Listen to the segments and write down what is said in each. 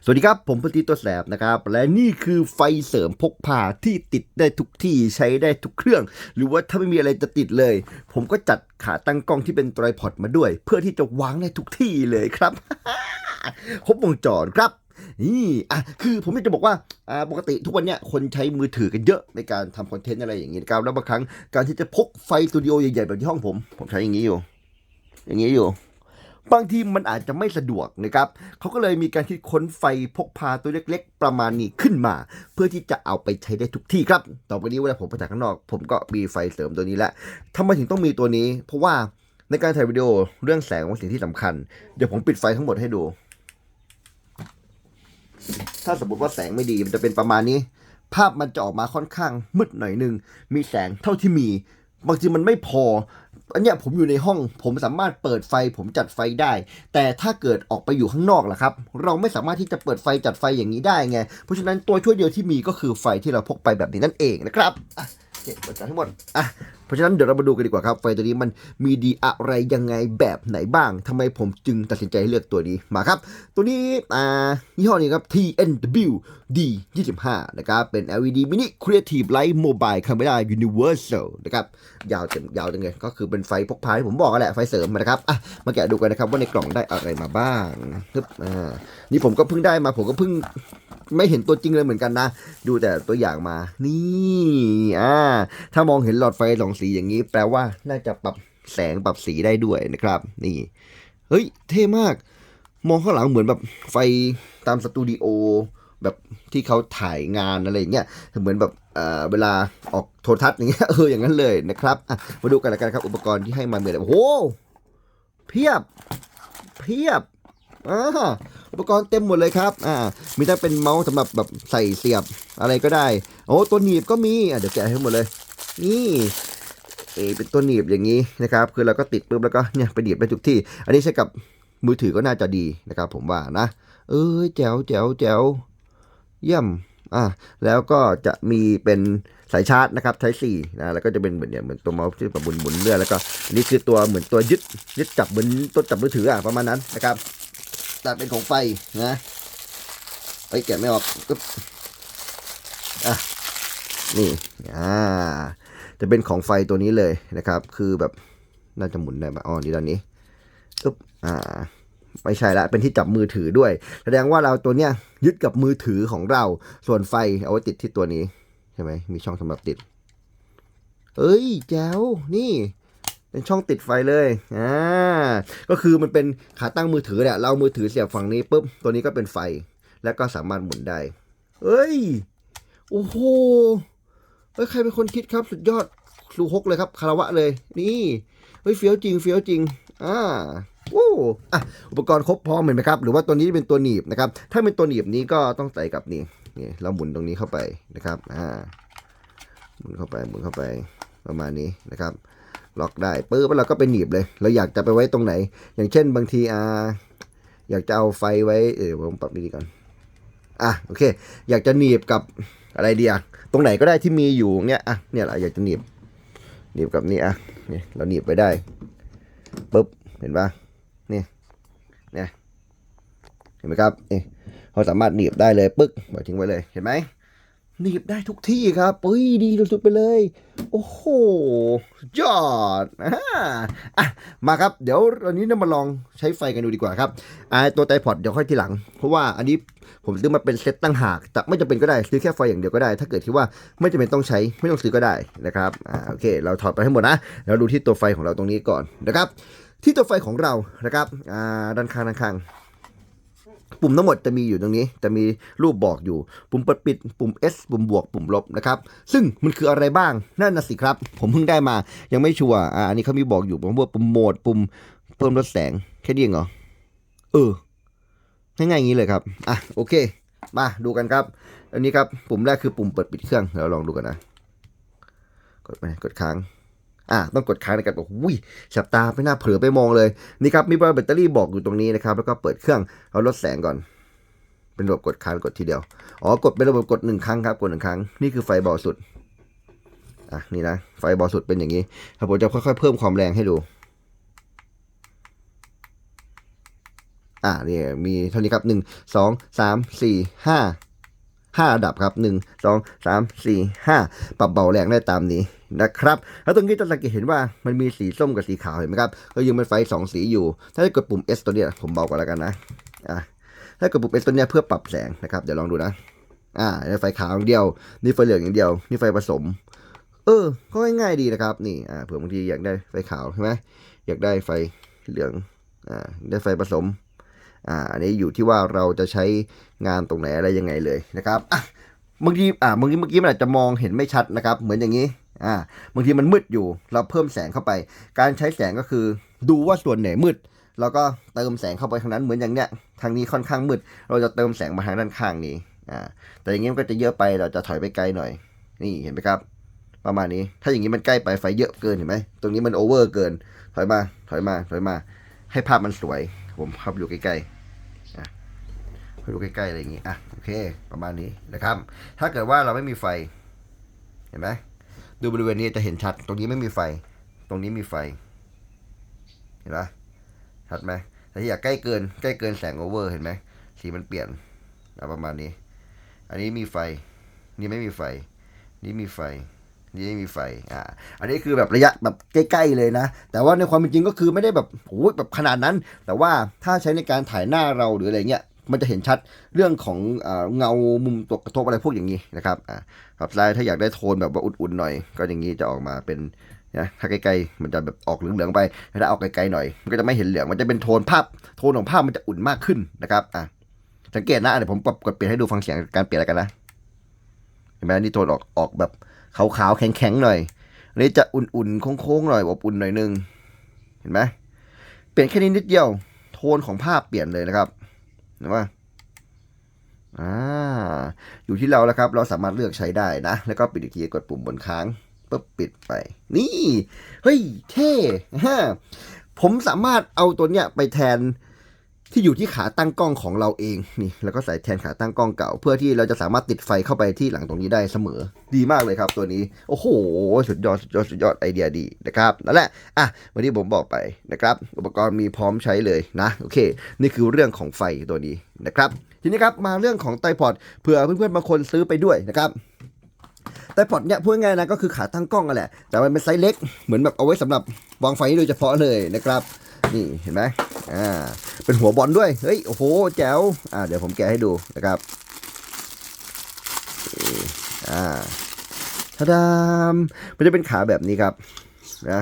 สวัสดีครับ ผมพตีตัวแสบนะครับ และนี่คือไฟเสริมพกพาที่ติดได้ทุกที่ใช้ได้ทุกเครื่อง หรือว่าถ้าไม่มีอะไรจะติดเลย ผมก็จัดขาตั้งกล้องที่เป็นไตรพอดมาด้วย เพื่อที่จะวางได้ทุกที่เลยครับครบวงจรครับนี่อะคือผมอยากจะบอกว่าอ่าปกติทุกวันเนี้ยคนใช้มือถือกันเยอะในการทำคอนเทนต์อะไรอย่างนี้นะครับแล้วบางครั้งการที่จะพกไฟสตูดิโอใหญ่ๆแบบที่ห้องผม ผมใช้อย่างนี้อยู่ อย่างนี้อยู่ บางทีมันอาจจะไม่สะดวกนะครับเขาก็เลยมีการคิดค้นไฟพกพาตัวเล็กๆ ประมาณนี้ขึ้นมา เพื่อที่จะเอาไปใช้ได้ทุกที่ครับ ต่อไปนี้เวลาผมไปถ่ายข้างนอก ผมก็มีไฟเสริมตัวนี้แหละทำไมถึงต้องมีตัวนี้ เพราะว่าในการถ่ายวิดีโอเรื่องแสงเป็นสิ่งที่สำคัญ เดี๋ยวผมปิดไฟทั้งหมดให้ดู ถ้าสมมติว่าแสงไม่ดีมันจะเป็นประมาณนี้ ภาพมันจะออกมาค่อนข้างมืดหน่อยนึง มีแสงเท่าที่มี บางทีมันไม่พอ อันเนี้ยผมอยู่ในห้อง ผมสามารถเปิดไฟ ผมจัดไฟได้ แต่ถ้าเกิดออกไปอยู่ข้างนอกล่ะครับ เราไม่สามารถที่จะเปิดไฟจัดไฟอย่างนี้ได้ไง เพราะฉะนั้นตัวช่วยเดียวที่มีก็คือไฟที่เราพกไปแบบนี้นั่นเองนะครับอะเก็บเปิดทั้งหมดอะ ราะฉะนั้นเดี๋ยวเรามาดูกันดีกว่าครับไฟตัวนี้มันมีดีอะไรยังไงแบบไหนบ้างทำไมผมจึงตัดสินใจเลือกตัวนี้มาครับ ตัวนี้อ่ายี่ห้อนี้ครับ TNW D25 นะครับเป็น LED Mini Creative Light Mobile Camera Universal นะครับยาวเต็มยาวจังเลยก็คือเป็นไฟพกพาที่ผมบอกกันแหละไฟเสริมนะครับอะมาแกะดูกันนะครับว่าในกล่องได้อะไรมาบ้างฮึบอ่านี่ผมก็เพิ่งได้มาผมก็เพิ่ง ไม่เห็นตัวจริงเลยเหมือนกันนะ ดูแต่ตัวอย่างมา นี่อ่าถ้ามองเห็นหลอดไฟสองสีอย่างนี้ แปลว่าน่าจะปรับแสงปรับสีได้ด้วยนะครับ นี่ เฮ้ย เท่มาก มองข้างหลังเหมือนแบบไฟตามสตูดิโอแบบที่เขาถ่ายงานอะไรอย่างเงี้ยเหมือนแบบเอ่อเวลาออกโทรทัศน์อย่างเงี้ยเอออย่างนั้นเลยนะครับมาดูกันล้วกันครับ อุปกรณ์ที่ให้มาเหมือนโอ้โหเพียบ เพียบอ่า อุปกรณ์เต็มหมดเลยครับอ่ามีทั้งเป็นเมาส์สำหรับแบบใส่เสียบอะไรก็ได้โอ้ตัวหนีบก็มีอะเดี๋ยวแกะให้หมดเลย นี่เอเป็นตัวหนีบอย่างนี้นะครับ คือเราก็ติดปุ๊บแล้วก็เนี่ยไปหนีบไปทุกที่ อันนี้ใช้กับมือถือก็น่าจะดีนะครับ ผมว่านะ เออแจ๋วแจ๋วแจ๋วเยี่ยมอะแล้วก็จะมีเป็นสายชาร์จนะครับใช้สี่นะแล้วก็จะเป็นเหมือนเนี่ยเหมือนตัวเมาส์ที่แบบหมุนหมุนเรื่อยแล้วก็อันนี้คือตัวเหมือนตัวยึดยึดจับเหมือนตัวจับมือถืออะประมาณนั้นนะครับ แต่เป็นของไฟนะไอ้ยแกะไม่ออกก็อะนี่อ่าจะเป็นของไฟตัวนี้เลยนะครับ คือแบบน่าจะหมุนได้ปะอ๋อนี่ด้านนี้ปึ๊บอ่าไม่ใช่ละเป็นที่จับมือถือด้วย แสดงว่าเราตัวเนี้ยยึดกับมือถือของเรา ส่วนไฟเอาไว้ติดที่ตัวนี้ใช่ไหมมีช่องสำหรับติด เอ้ยแจ๋วนี่ เป็นช่องติดไฟเลย อ่า ก็คือมันเป็นขาตั้งมือถือเนี่ยเรามือถือเสียบฝั่งนี้ปุ๊บ ตัวนี้ก็เป็นไฟ แล้วก็สามารถหมุนได้ เอ้ย โอ้โหเอ้ย ใครเป็นคนคิดครับ สุดยอดครูฮกเลยครับ คารวะเลย นี่ เฮ้ย เฟี้ยวจริง เฟี้ยวจริง อ่าโอ้อะอุปกรณ์ครบพร้อมเห็นไหมครับ หรือว่าตัวนี้เป็นตัวหนีบนะครับ ถ้าเป็นตัวหนีบนี้ก็ต้องใส่กับนี่ นี่ เราหมุนตรงนี้เข้าไปนะครับ อ่า หมุนเข้าไป หมุนเข้าไป ประมาณนี้นะครับ ล็อกได้ปึ๊บแล้วเราก็ไปหนีบเลย เราอยากจะไปไว้ตรงไหน อย่างเช่นบางทีอ่าอยากจะเอาไฟไว้เออผมปรับดีก่อนอะโอเค อยากจะหนีบกับอะไรดีอะตรงไหนก็ได้ที่มีอยู่เนี้ยอะเนี่ยแหละอยากจะหนีบหนีบกับนี่อะนี่เราหนีบไปได้ปึ๊บเห็นปะนี่เนี่ยเห็นไหมครับนี่เขาสามารถหนีบได้เลยปึ๊กปล่อยทิ้งไว้เลยเห็นไหม หนีบได้ทุกที่ครับปุ้ยดีสุดๆไปเลย โอ้โหยอดอะมาครับ เดี๋ยววันนี้เรามาลองใช้ไฟกันดูดีกว่าครับอ่าตัวไตพอดเดี๋ยวค่อยทีหลัง เพราะว่าอันนี้ผมซื้อมาเป็นเซตตั้งหาก แต่ไม่จำเป็นก็ได้ซื้อแค่ไฟอย่างเดียวก็ได้ ถ้าเกิดที่ว่าไม่จำเป็นต้องใช้ไม่ต้องซื้อก็ได้นะครับอ่าโอเค เราถอดไปให้หมดนะเราดูที่ตัวไฟของเราตรงนี้ก่อนนะครับ ที่ตัวไฟของเรานะครับอ่าด้านข้างด้านข้าง ปุ่มทั้งหมดจะมีอยู่ตรงนี้ จะมีรูปบอกอยู่ ปุ่มเปิดปิด ปุ่ม S ปุ่มบวก ปุ่มลบนะครับ ซึ่งมันคืออะไรบ้าง นั่นนะสิครับ ผมเพิ่งได้มา ยังไม่ชัวร์ อ่า อันนี้เขามีบอกอยู่ผมว่าปุ่มโหมด ปุ่มเพิ่มลดแสง แค่นี้เองเหรอ เออ ง่ายๆอย่างนี้เลยครับ อะ โอเค มาดูกันครับ อันนี้ครับ ปุ่มแรกคือปุ่มเปิดปิดเครื่อง เดี๋ยวลองดูกันนะ กดไป กดค้าง อะต้องกดค้างในการบอกอุ้ยแสบตาไม่น่าเผลอไปมองเลยนี่ครับมีแบตเตอรี่บอกอยู่ตรงนี้นะครับแล้วก็เปิดเครื่องเอาลดแสงก่อน เป็นระบบกดค้างกดทีเดียวอ๋อกดเป็นระบบกดหนึ่งครั้งครับกดหนึ่งครั้งนี่คือไฟเบาสุดอะนี่นะไฟเบาสุดเป็นอย่างนี้ครับผมจะค่อยๆเพิ่มความแรงให้ดูอ่านี่มีเท่านี้ครับหนึ่งสองสามสี่ห้าห้าระดับครับหนึ่งสองสามสี่ห้าปรับเบาแรงได้ตามนี้ นะครับ แล้วตรงนี้จะสังเกตเห็นว่ามันมีสีส้มกับสีขาวเห็นไหมครับ ก็ยังเป็นไฟสองสีอยู่ ถ้าได้กดปุ่ม S ตัวเนี้ยผมเบากว่าแล้วกันนะ อะ ถ้ากดปุ่ม S ตัวเนี้ยเพื่อปรับแสงนะครับ เดี๋ยวลองดูนะ อ่านี่ไฟขาวอย่างเดียว นี่ไฟเหลืองอย่างเดียว นี่ไฟผสม เออ ก็ง่ายๆดีนะครับ นี่ อ่า เผื่อบางทีอยากได้ไฟขาวใช่ไหมอยากได้ไฟเหลือง อ่า ได้ไฟผสม อ่า อันนี้อยู่ที่ว่าเราจะใช้งานตรงไหนอะไรยังไงเลยนะครับอะ บางทีอ่าบางทีเมื่อกี้มันอาจจะมองเห็นไม่ชัดนะครับ เหมือนอย่างนี้อ่าบางทีมันมืดอยู่ เราเพิ่มแสงเข้าไป การใช้แสงก็คือ ดูว่าส่วนไหนมืดเราก็เติมแสงเข้าไปทางนั้นเหมือนอย่างเนี้ยทางนี้ค่อนข้างมืด เราจะเติมแสงมาทางด้านข้างนี้อ่าแต่อย่างนี้มันก็จะเยอะไปเราจะถอยไปไกลหน่อย นี่เห็นไหมครับ ประมาณนี้ถ้าอย่างนี้มันใกล้ไปไฟเยอะเกินเห็นไหมตรงนี้มันโอเวอร์เกิน ถอยมาถอยมาถอยมา ให้ภาพมันสวย ผมภาพอยู่ใกล้ๆ ให้ดูใกล้ๆอะไรอย่างงี้อะโอเค ประมาณนี้นะครับ ถ้าเกิดว่าเราไม่มีไฟ เห็นไหมดูบริเวณนี้จะเห็นชัด ตรงนี้ไม่มีไฟ ตรงนี้มีไฟ เห็นไหมชัดไหมแต่ที่อยากใกล้เกิน ใกล้เกินแสงโอเวอร์เห็นไหมสีมันเปลี่ยนอะประมาณนี้ อันนี้มีไฟ นี่ไม่มีไฟ นี่มีไฟ นี่ไม่มีไฟ อ่า อันนี้คือแบบระยะแบบใกล้ๆเลยนะ แต่ว่าในความเป็นจริงก็คือไม่ได้แบบโอ้ยแบบขนาดนั้น แต่ว่าถ้าใช้ในการถ่ายหน้าเราหรืออะไรเงี้ย มันจะเห็นชัดเรื่องของเงามุมตกกระทบอะไรพวกอย่างนี้นะครับอ่าครับไลน์ถ้าอยากได้โทนแบบว่าอุ่นๆหน่อย ก็อย่างนี้จะออกมาเป็นนะถ้าใกล้ๆมันจะแบบออกเหลืองๆไปถ้าออกไกลๆหน่อย มันก็จะไม่เห็นเหลืองมันจะเป็นโทนภาพโทนของภาพมันจะอุ่นมากขึ้นนะครับอะสังเกตนะเดี๋ยวผมปรับกดเปลี่ยนให้ดูฟังเสียงการเปลี่ยนแล้วกันนะเห็นไหมนี่โทนออกออกแบบขาวๆแข็งๆหน่อยอันนี้จะอุ่นๆโค้งๆหน่อยอบอุ่นหน่อยนึงเห็นไหมเปลี่ยนแค่นี้นิดเดียว โทนของภาพเปลี่ยนเลยนะครับ เห็นไหมอ่าอยู่ที่เราแล้วครับ เราสามารถเลือกใช้ได้นะ แล้วก็ปิดอีกทีกดปุ่มบนค้างปุ๊บปิดไป นี่ เฮ้ย เท่ฮะผมสามารถเอาตัวเนี้ยไปแทน ที่อยู่ที่ขาตั้งกล้องของเราเองนี่แล้วก็ใส่แทนขาตั้งกล้องเก่า เพื่อที่เราจะสามารถติดไฟเข้าไปที่หลังตรงนี้ได้เสมอ ดีมากเลยครับตัวนี้โอ้โหสุดยอดสุดยอดสุดยอดไอเดียดีนะครับนั่นแหละอะวันนี้ผมบอกไปนะครับ อุปกรณ์มีพร้อมใช้เลยนะโอเค นี่คือเรื่องของไฟตัวนี้นะครับ ทีนี้ครับมาเรื่องของไตพอดเผื่อเพื่อนๆบางคนซื้อไปด้วยนะครับไตพอดเนี่ยพูดง่ายนะก็คือขาตั้งกล้องกันแหละแต่มันเป็นไซส์เล็กเหมือนแบบเอาไว้สำหรับวางไฟโดยเฉพาะเลยนะครับ นี่เห็นไหมอ่า เป็นหัวบอลด้วย เฮ้ย โอ้โห แจ๋ว อ่า เดี๋ยวผมแกะให้ดูนะครับ อ่าทาดามมันจะเป็นขาแบบนี้ครับ นะ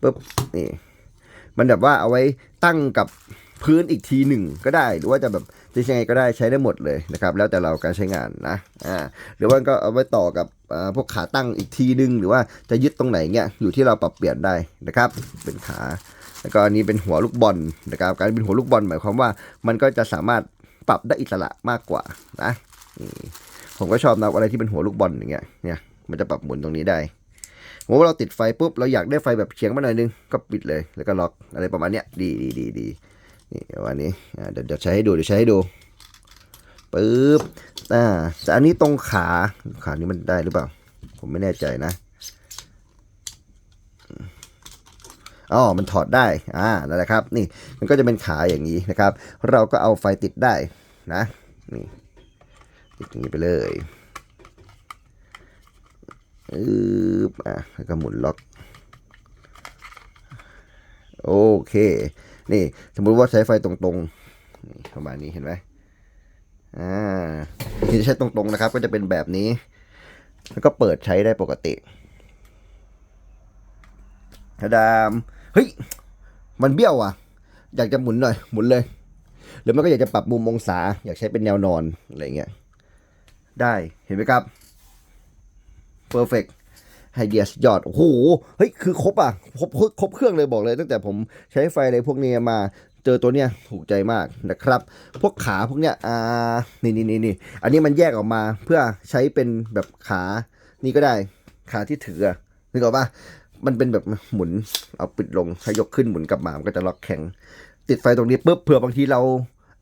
ปุ๊บ นี่ มันแบบว่าเอาไว้ตั้งกับพื้นอีกทีหนึ่งก็ได้ หรือว่าจะแบบ จะยังไงก็ได้ใช้ได้หมดเลยนะครับ แล้วแต่เราการใช้งานนะอ่าหรือว่าก็เอาไว้ต่อกับพวกขาตั้งอีกทีหนึ่งหรือว่าจะยึดตรงไหนเงี้ยอยู่ที่เราปรับเปลี่ยนได้นะครับ เป็นขา แล้วก็อันนี้เป็นหัวลูกบอลนะครับ การเป็นหัวลูกบอลหมายความว่า มันก็จะสามารถปรับได้อิสระมากกว่านะผมก็ชอบนะอะไรที่เป็นหัวลูกบอลอย่างเงี้ยเนี่ยมันจะปรับหมุนตรงนี้ได้สมมติว่าเราติดไฟปุ๊บเราอยากได้ไฟแบบเฉียงมาหน่อยนึงก็ปิดเลยแล้วก็ล็อกอะไรประมาณเนี้ยดีดีดีดี นี่ประมาณนี้เดี๋ยวเดี๋ยวใช้ให้ดูเดี๋ยวใช้ให้ดูปึ๊บอ่าแต่อันนี้ตรงขาขานี้มันได้หรือเปล่า ผมไม่แน่ใจนะอ๋อมันถอดได้อ่านั่นแหละครับ นี่มันก็จะเป็นขาอย่างนี้นะครับ เราก็เอาไฟติดได้นะนี่ติดอย่างนี้ไปเลยอืบอะแล้วก็หมุนล็อก โอเค นี่สมมุติว่าใช้ไฟตรงๆนี่ประมาณนี้เห็นไหมอ่าที่จะใช้ตรงๆนะครับ ก็จะเป็นแบบนี้ แล้วก็เปิดใช้ได้ปกติทะดามเฮ้ยมันเบี้ยวอะ อยากจะหมุนหน่อย หมุนเลย หรือมันก็อยากจะปรับมุมองศา อยากใช้เป็นแนวนอนอะไรเงี้ยได้เห็นไหมครับ perfect ไอเดียสยอดโอ้โหเฮ้ยคือครบอะครบครบเครื่องเลยบอกเลย ตั้งแต่ผมใช้ไฟอะไรพวกนี้มาเจอตัวเนี้ยถูกใจมากนะครับ พวกขาพวกเนี้ยอ่านี่นี่นี่นี่อันนี้มันแยกออกมาเพื่อใช้เป็นแบบขานี่ก็ได้ขาที่ถือนึกออกปะมันเป็นแบบหมุนเอาปิดลงถ้ายกขึ้นหมุนกลับมามันก็จะล็อกแข็ง ติดไฟตรงนี้ปุ๊บเผื่อบางทีเรา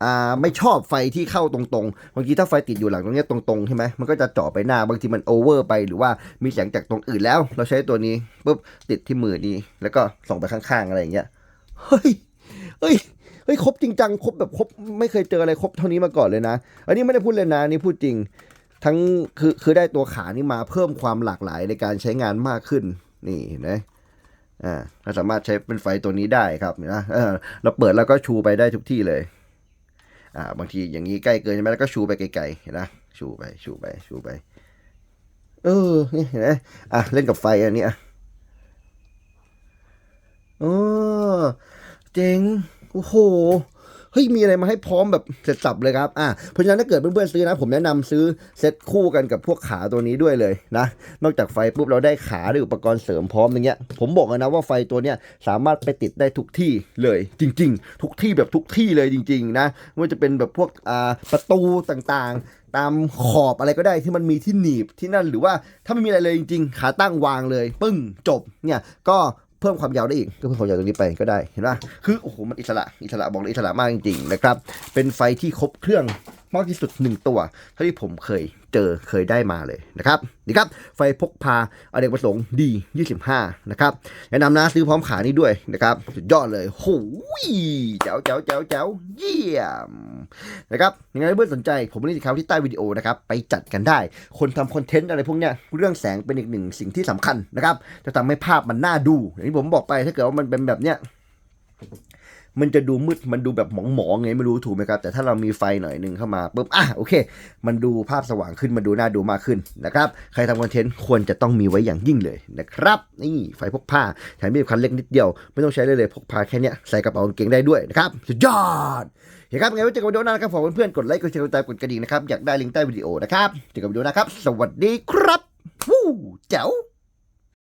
อ่าไม่ชอบไฟที่เข้าตรงๆบางทีถ้าไฟติดอยู่หลังตรงนี้ตรงๆใช่ไหมมันก็จะเจาะไปหน้าบางทีมันโอเวอร์ไปหรือว่ามีแสงจากตรงอื่นแล้ว เราใช้ตัวนี้ปุ๊บติดที่มือนี้แล้วก็ส่องไปข้างๆอะไรอย่างเงี้ยเฮ้ยเฮ้ยเฮ้ยครบจริงจังครบแบบครบไม่เคยเจออะไรครบเท่านี้มาก่อนเลยนะ อันนี้ไม่ได้พูดเลยนะนี่พูดจริง ทั้งคือคือได้ตัวขานี่มาเพิ่มความหลากหลายในการใช้งานมากขึ้นนี่เห็นะอ่าเราสามารถใช้เป็นไฟตัวนี้ได้ครับนะเออเราเปิดแล้วก็ชูไปได้ทุกที่เลย อ่าบางทีอย่างนี้ใกล้เกินใช่ไหมแล้วก็ชูไปไกลๆเห็นนะชูไปชูไปชูไป เออนี่เห็นไหมอะเล่นกับไฟอันนี้อะอ๋อเจ๋งโอ้โห เฮ้ยมีอะไรมาให้พร้อมแบบเสร็จสับเลยครับอะเพราะฉะนั้นถ้าเกิดเพื่อนๆซื้อนะ ผมแนะนำซื้อเซ็ตคู่กันกับพวกขาตัวนี้ด้วยเลยนะ นอกจากไฟปุ๊บเราได้ขาด้วยอุปกรณ์เสริมพร้อมอย่างเงี้ยผมบอกเลยนะว่าไฟตัวเนี้ยสามารถไปติดได้ทุกที่เลยจริง ๆ ทุกที่แบบทุกที่เลยจริง ๆ นะไม่ว่าจะเป็นแบบพวกอ่าประตูต่างๆตามขอบอะไรก็ได้ที่มันมีที่หนีบที่นั่นหรือว่าถ้าไม่มีอะไรเลยจริงๆ ขาตั้งวางเลย ปึ้งจบเนี่ยก็ เพิ่มความยาวได้อีกก็เพิ่มความยาวตรงนี้ไปก็ได้เห็นปะคือโอ้โหมันอิสระอิสระบอกเลยอิสระมากจริงๆนะครับเป็นไฟที่ครบเครื่อง มากที่สุดหนึ่งตัว เท่าที่ผมเคยเจอเคยได้มาเลยนะครับนี่ครับไฟพกพาอเนกประสงค์ดี 25 นะครับแนะนำนะซื้อพร้อมขานี้ด้วยนะครับสุดยอดเลยโอ้ยเจ๋วเจ๋วเจ๋วเจ๋วเยี่ยมนะครับยังไงเพื่อนสนใจผมนี่สิครับที่ใต้วิดีโอนะครับไปจัดกันได้ คนทำคอนเทนต์อะไรพวกเนี้ยเรื่องแสงเป็นอีกหนึ่งสิ่งที่สำคัญนะครับจะทำให้ภาพมันน่าดู อย่างที่ผมบอกไปถ้าเกิดว่ามันเป็นแบบเนี้ย มันจะดูมืดมันดูแบบหมองๆไงไม่รู้ถูกไหมครับ แต่ถ้าเรามีไฟหน่อยหนึ่งเข้ามาปุ๊บอะโอเค มันดูภาพสว่างขึ้นมันดูน่าดูมากขึ้นนะครับใครทำคอนเทนต์ควรจะต้องมีไว้อย่างยิ่งเลยนะครับนี่ไฟพกพาแถมมีคันเล็กนิดเดียว ไม่ต้องใช้เลยเลยพกพาแค่นี้ใส่กระเป๋ากางเกงได้ด้วยนะครับสุดยอดเห็นครับไงไว้เจอกันวิดีโอหน้านะครับขอเพื่อนๆกดไลค์กดแชร์กดติดตามกดกระดิ่งนะครับอยากได้ลิงก์ใต้วิดีโอนะครับเจอกันวิดีโอหนะครับ สวัสดีครับวู้แจ๋ว